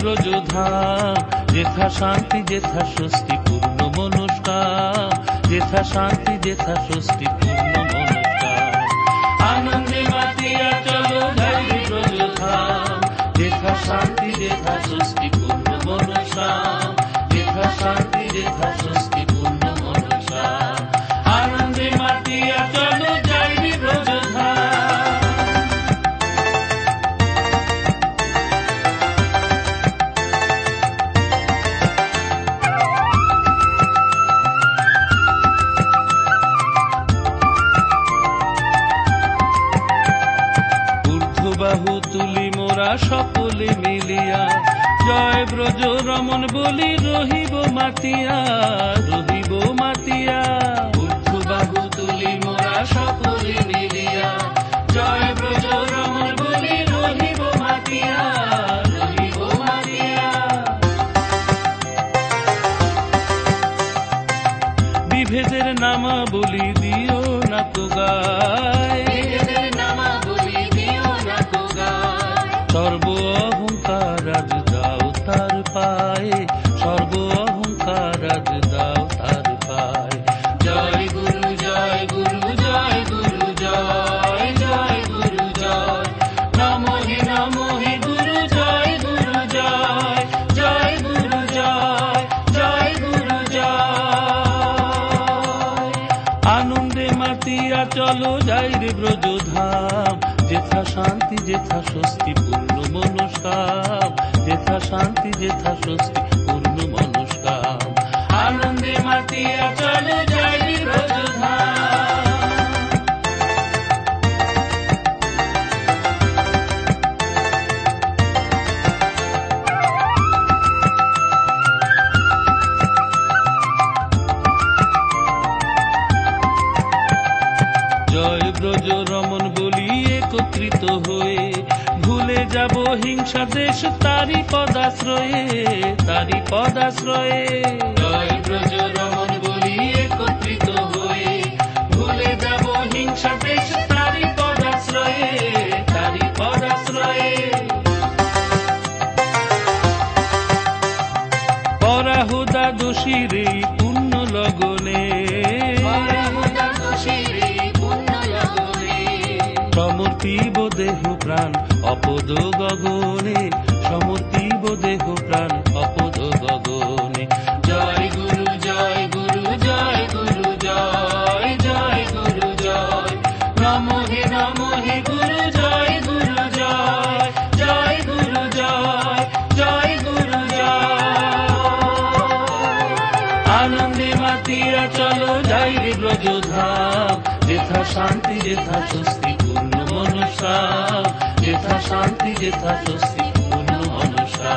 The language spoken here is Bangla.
ব্রজধাম, যেথা শান্তি, যেথা স্বস্তি, পূর্ণ মনুষ্কা যেথা শান্তি, যেথা স্বস্তি, পূর্ণ মনুষ্কা আনন্দে মাতিয়া চলো ধৈর্য রে যেথা শান্তি, যেথা স্বস্তি, পূর্ণ মনস্কাম ব্রজ রমন বলি রহিব মাতিয়া রহিব মাতিয়া। ঊর্ধ্ববাহু তুলি মোরা সকলে মিলিয়া। জয় ব্রজ রমন বলি রহিব মাতিয়া রহিব মাতিয়া। বিভেদের নামা বলি দিও না তো গায়। সর্ব অহংকার আজ দাও তার পায়ে সর্ব অহংকার আজ দাও তার পায়ে। জয় গুরু জয় গুরু জয় গুরু জয় জয় গুরু জয়। নমো হে নমো হে গুরু জয় গুরু জয় জয় গুরু জয় জয় গুরু জয়। আনন্দে মাতিয়া চলো যাই রে ব্রজধাম যেথা শান্তি যেথা স্বস্তি পূর্ণ মনস্কাম। যেথা শান্তি যেথা স্বস্তি যাব হিংসা দেশ তারি পদাশ্রয়ে তারি পদাশ্রয়ে। জয় ব্রজ রমন বলি একত্রিত হয়ে ভুলে যাব হিংসা দেশ তারি পদাশ্রয়ে তারি পদাশ্রয়ে। পরাহুদা দোষীরে পুণ্য লগনে। দেহ প্রাণ, অপদ গগনে সমর্পিব দেহ প্রাণ, অপদ গগনে। জয় গুরু জয় গুরু জয় গুরু, জয় জয় গুরু, জয়। নম হে নম হে গুরু, জয় গুরু, জয়। জয় গুরু, জয় জয় গুরু, জয়। আনন্দে মাতিয়া চলো যাই রে ব্রজধাম। যেথা শান্তি যেথা স্বস্তি পূর্ণ মনসা যেথা শান্তি যেথা স্বস্তি পূর্ণ মনসা